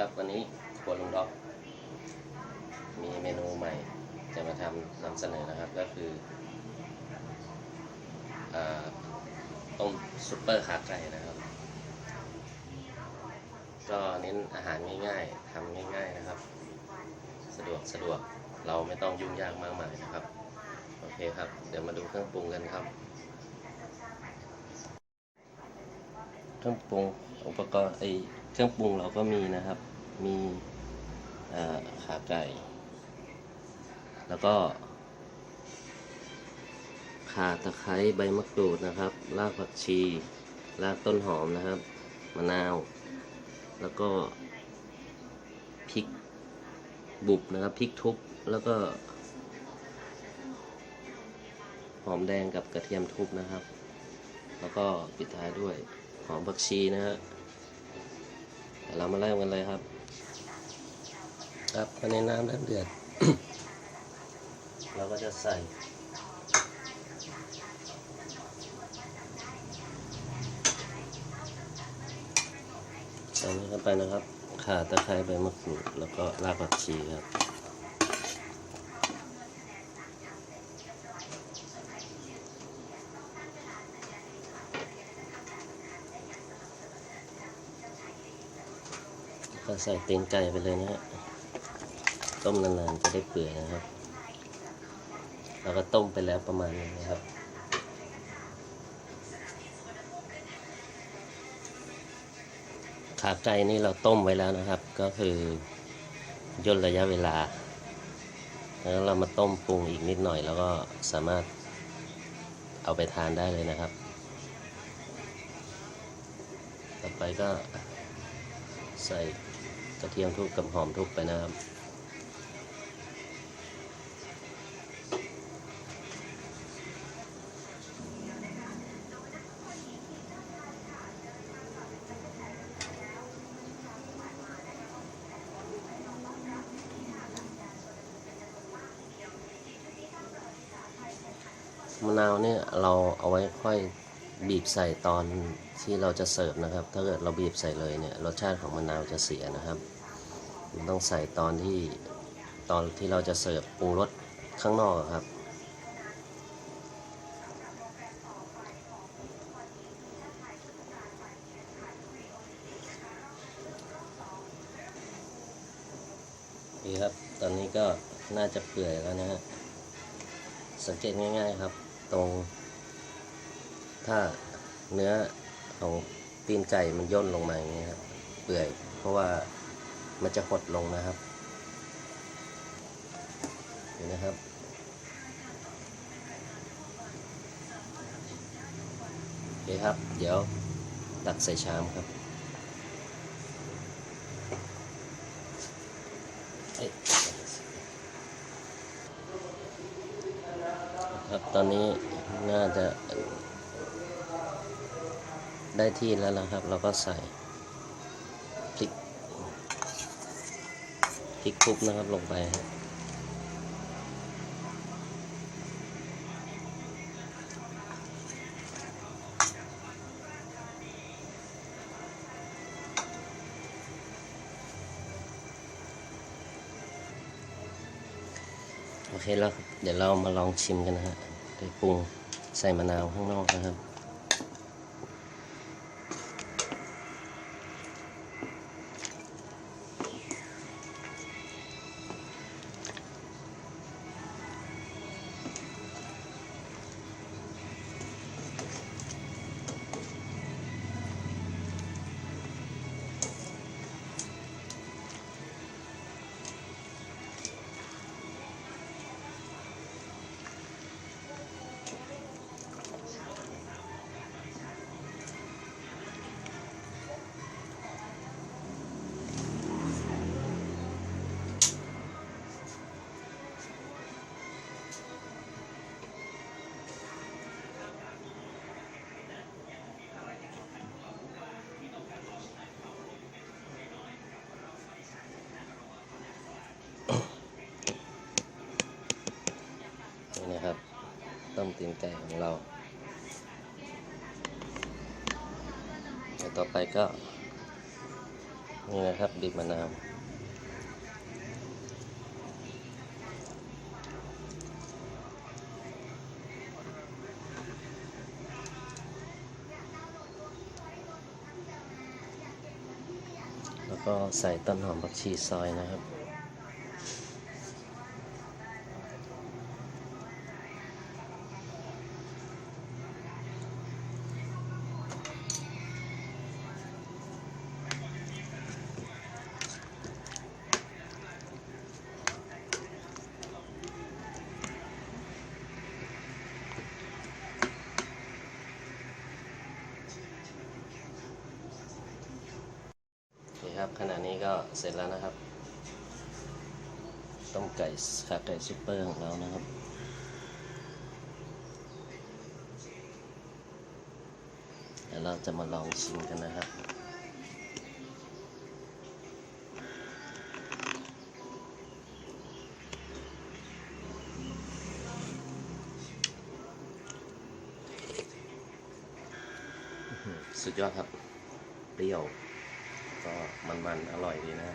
ครับ วันนี้ครัวลุงด็อก มีเมนูใหม่จะมาทำนำเสนอนะครับก็คืออต้มซุปเปอร์ขาไก่นะครับ ก็เน้นอาหารง่ายๆทำง่าย ๆนะครับ สะดวกสะดวกเราไม่ต้องยุ่งยากมากมายนะครับ โอเคครับ เดี๋ยวมาดูเครื่องปรุงกันครับ เครื่องปรุงอุปกรณ์ไอ เครื่องปรุงเราก็มีนะครับ มีขาไก่ แล้วก็ข่าตะไคร้ใบมะกรูดนะครับ รากผักชี รากต้นหอมนะครับ มะนาว แล้วก็พริกบุบนะครับ พริกทุบ แล้วก็ หอมแดงกับกระเทียมทุบนะครับ แล้วก็ปิดท้ายด้วยหอมผักชีนะฮะ เรามาเริ่มกันเลยครับ ครับในน้ำเริ่มเดือด เราก็จะใส่ใส่เข้าไปนะครับ ข่าตะไคร้ใบมะกรูดแล้วก็รากผักชีครับ ก็ใส่ตีนไก่ไปเลยนะฮะ ต้มนานๆจะได้เปื่อยนะครับ เราก็ต้มไปแล้วประมาณนี้นะครับ ขาไก่นี่เราต้มไว้แล้วนะครับ ก็คือย่นระยะเวลา แล้วเรามาต้มปรุงอีกนิดหน่อย แล้วก็สามารถเอาไปทานได้เลยนะครับ ต่อไปก็ใส่ ระเทียมทุบกับหอมทุบไปนะครับมะนาวเนี่ยเราเอาไว้ค่อยบีบใส่ตอน ที่เราจะเสิร์ฟนะครับ ถ้าเกิดเราบีบใส่เลยเนี่ยรสชาติของมะนาวจะเสียนะครับมันต้องใส่ตอนที่ตอนที่เราจะเสิร์ฟปรุงรสข้างนอกครับ นี่ครับ ตอนนี้ก็น่าจะเปื่อยแล้วนะฮะ สังเกตง่ายๆครับ ตรง ถ้าเนื้อ ของตีนไก่มันย่นลงมาอย่างเงี้ยครับเปื่อย เพราะว่ามันจะหดลงนะครับเห็นนะครับโอเคครับ เดี๋ยวตักใส่ชามครับครับตอนนี้น่าจะ ได้ที่แล้วนะครับ เราก็ใส่พริกพริกคลุกนะครับลงไปฮะโอเคแล้วเดี๋ยวเรามาลองชิมกันนะฮะโดยปรุงใส่มะนาวข้างนอกนะครับ ต้มตีนไก่ของเราแล้วต่อไปก็นี่นะครับบีบมะนาวแล้วก็ใส่ต้นหอมผักชีซอยนะครับ ขณะนี้ก็เสร็จแล้วนะครับ ต้มไก่ขาไก่ซุปเปอร์ของเรานะครับ เดี๋ยวเราจะมาลองชิมกันนะครับสุดยอดครับ เปรี้ยว ก็มันๆ อร่อยดีนะ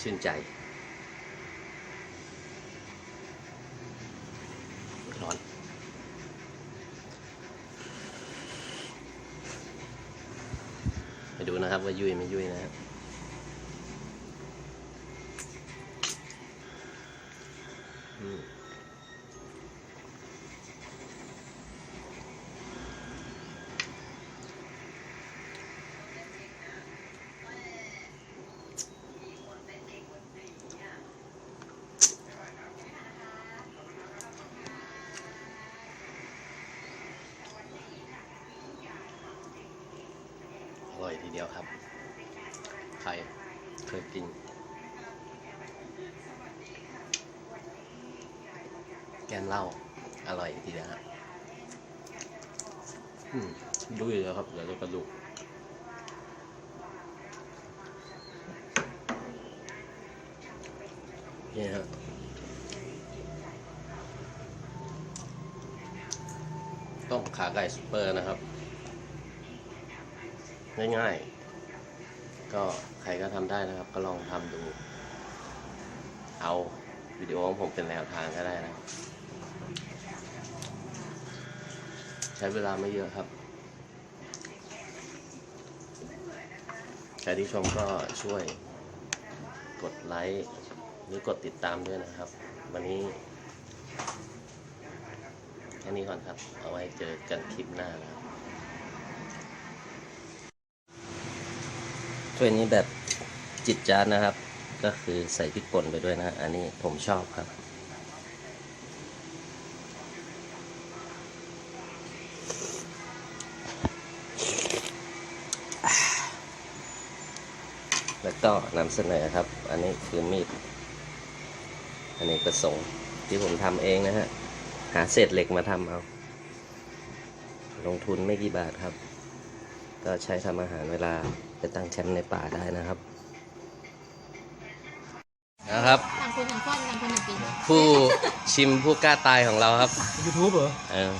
ชื่นใจ ร้อน ไปดูนะครับว่ายุ่ยไม่ยุ่ยนะครับ ร่อยทีเดียวครับ ใครเคยกิน แกนเหล้าอร่อยทีเดียวครับอืมดูอยู่แล้วครับเดี๋ยวเรากระดูกนี่ครับต้มขาไก่ซุปเปอร์นะครับ ง่ายๆ ก็ใครก็ทำได้นะครับ ก็ลองทำดู เอาวิดีโอของผมเป็นแนวทางก็ได้นะใช้เวลาไม่เยอะครับใครที่ชมก็ช่วยกดไลค์หรือกดติดตามด้วยนะครับ วันนี้แค่นี้ก่อนครับ เอาไว้เจอกันคลิปหน้านะครับ ถ้วยนี้แบบจิตจานนะครับ ก็คือใส่พริกป่นไปด้วยนะ อันนี้ผมชอบครับ แล้วก็นำเสนอครับ อันนี้คือมีด อันนี้ประสงค์ที่ผมทำเองนะฮะ หาเศษเหล็กมาทำเอา ลงทุนไม่กี่บาทครับ ก็ใช้ทำอาหารเวลา ไปตั้งแคมป์ในป่าได้นะครับ นะครับ ต่างคนต่างฟ้อนต่างคนต่างกินผู้ชิมผู้กล้าตายของเราครับยูทูบเหรอเออ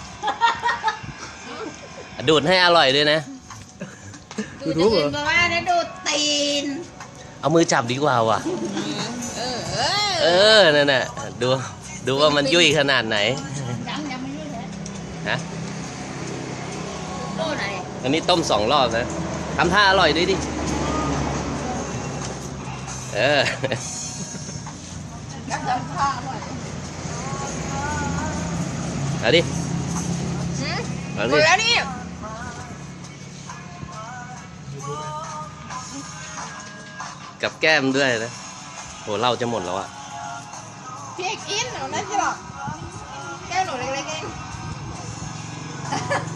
ดูดให้อร่อยด้วยนะ ดูจะอื่นก็ว่านะดูตีน เอามือจับดีกว่าว่ะ เออ เออ เออ นั่นน่ะ ดู ดูว่ามันยุ่ยขนาดไหนยังยังไม่รู้เลยฮะโต้ไหนอันนี้ต้มสองรอบนะ ทำท่าอร่อยด้วยดิ เออยักษ์จำข้าวหน่อยเอาดิหืมเอาหมดิดแล้วนี่กับแก้มด้วยนะโหเหล้าจะหมดแล้วอะพี่กินหนูนะจ๊ะแก้วหนูเล็กๆเอง